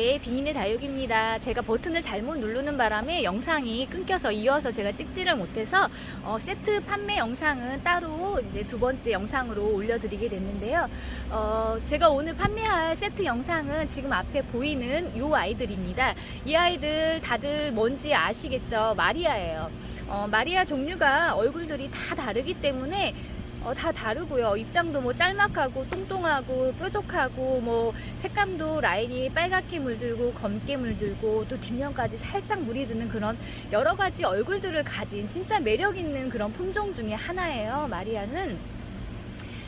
네, 비닌의 다육입니다. 제가 버튼을 잘못 누르는 바람에 영상이 끊겨서 이어서 제가 찍지를 못해서 어, 세트 판매 영상은 따로 이제 두 번째 영상으로 올려드리게 됐는데요. 어, 제가 오늘 판매할 세트 영상은 지금 앞에 보이는 이 아이들입니다. 이 아이들 다들 뭔지 아시겠죠? 마리아예요. 어, 마리아 종류가 얼굴들이 다 다르기 때문에 어, 다 다르고요. 입장도 뭐 짤막하고 똥똥하고 뾰족하고 뭐 색감도 라인이 빨갛게 물들고 검게 물들고 또 뒷면까지 살짝 물이 드는 그런 여러 가지 얼굴들을 가진 진짜 매력 있는 그런 품종 중에 하나예요. 마리아는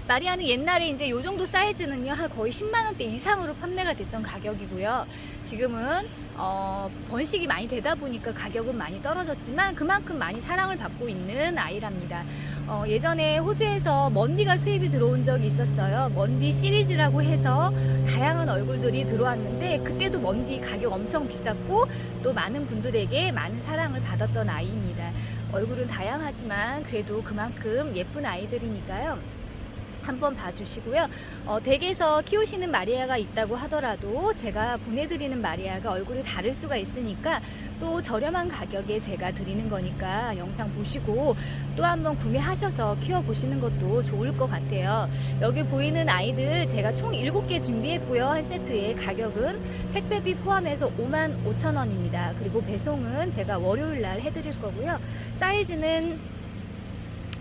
마리아는 옛날에 이제 요 정도 사이즈는요 한 거의 10만 원대 이상으로 판매가 됐던 가격이고요. 지금은 어, 번식이 많이 되다 보니까 가격은 많이 떨어졌지만 그만큼 많이 사랑을 받고 있는 아이랍니다. 어, 예전에 호주에서 먼디가 수입이 들어온 적이 있었어요. 먼디 시리즈라고 해서 다양한 얼굴들이 들어왔는데 그때도 먼디 가격 엄청 비쌌고 또 많은 분들에게 많은 사랑을 받았던 아이입니다. 얼굴은 다양하지만 그래도 그만큼 예쁜 아이들이니까요. 한번 봐주시고요. 어, 댁에서 키우시는 마리아가 있다고 하더라도 제가 보내드리는 마리아가 얼굴이 다를 수가 있으니까 또 저렴한 가격에 제가 드리는 거니까 영상 보시고 또 한번 구매하셔서 키워보시는 것도 좋을 것 같아요. 여기 보이는 아이들 제가 총 7개 준비했고요. 한 세트의 가격은 택배비 포함해서 5만 5천 원입니다. 그리고 배송은 제가 월요일 날 해드릴 거고요. 사이즈는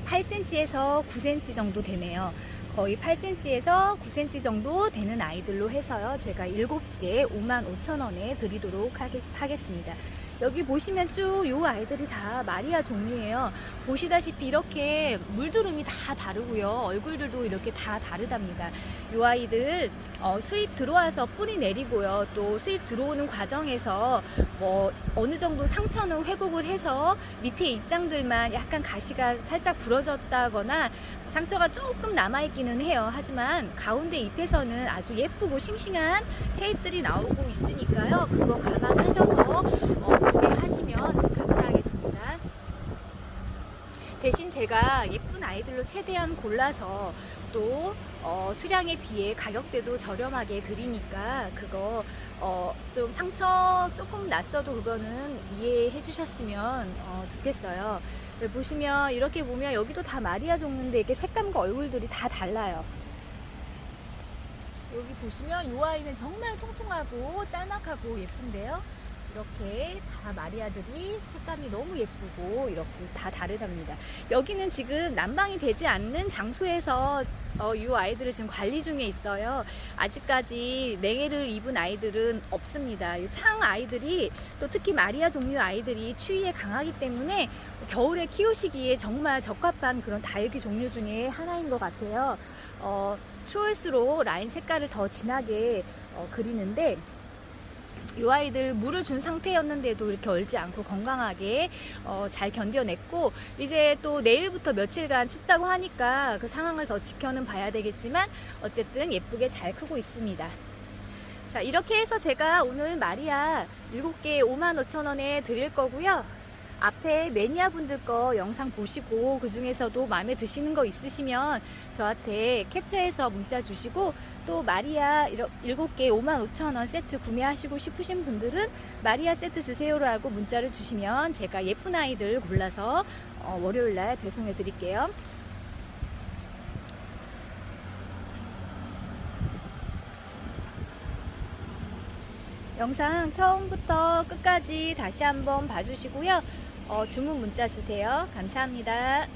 8cm에서 9cm 정도 되네요. 거의 8cm에서 9cm 정도 되는 아이들로 해서요. 제가 7개 5만 5천 원에 드리도록 하겠, 하겠습니다. 여기 보시면 쭉 요 아이들이 다 마리아 종류예요. 보시다시피 이렇게 물두름이 다 다르고요. 얼굴들도 이렇게 다 다르답니다. 요 아이들 어, 수입 들어와서 뿌리 내리고요. 또 수입 들어오는 과정에서 뭐 어느 정도 상처는 회복을 해서 밑에 입장들만 약간 가시가 살짝 부러졌다거나 상처가 조금 남아있기는 해요. 하지만 가운데 잎에서는 아주 예쁘고 싱싱한 새잎들이 나오고 있으니까요. 그거 감안하셔서 어, 구매하시면 감사하겠습니다. 대신 제가 예쁜 아이들로 최대한 골라서 또 어, 수량에 비해 가격대도 저렴하게 드리니까 그거 어, 좀 상처 조금 났어도 그거는 이해해 주셨으면 어, 좋겠어요. 네, 보시면 이렇게 보면 여기도 다 마리아 종류인데 이렇게 색감과 얼굴들이 다 달라요. 여기 보시면 이 아이는 정말 통통하고 짤막하고 예쁜데요. 이렇게 다 마리아들이 색감이 너무 예쁘고 이렇게 다 다르답니다. 여기는 지금 난방이 되지 않는 장소에서 어, 이 아이들을 지금 관리 중에 있어요. 아직까지 냉해를 입은 아이들은 없습니다. 이창 아이들이 또 특히 마리아 종류 아이들이 추위에 강하기 때문에 겨울에 키우시기에 정말 적합한 그런 다육이 종류 중에 하나인 것 같아요. 어, 추울수록 라인 색깔을 더 진하게 어, 그리는데 이 아이들 물을 준 상태였는데도 이렇게 얼지 않고 건강하게 어, 잘 견뎌냈고 이제 또 내일부터 며칠간 춥다고 하니까 그 상황을 더 지켜는 봐야 되겠지만 어쨌든 예쁘게 잘 크고 있습니다. 자 이렇게 해서 제가 오늘 마리아 7개 5만 5천 원에 드릴 거고요. 앞에 매니아 분들 거 영상 보시고 그 중에서도 마음에 드시는 거 있으시면 저한테 캡처해서 문자 주시고 또 마리아 7개 5만 5천 원 세트 구매하시고 싶으신 분들은 마리아 세트 주세요라고 문자를 주시면 제가 예쁜 아이들 골라서 어, 월요일 날 배송해 드릴게요. 영상 처음부터 끝까지 다시 한번 봐주시고요. 어, 주문 문자 주세요. 감사합니다.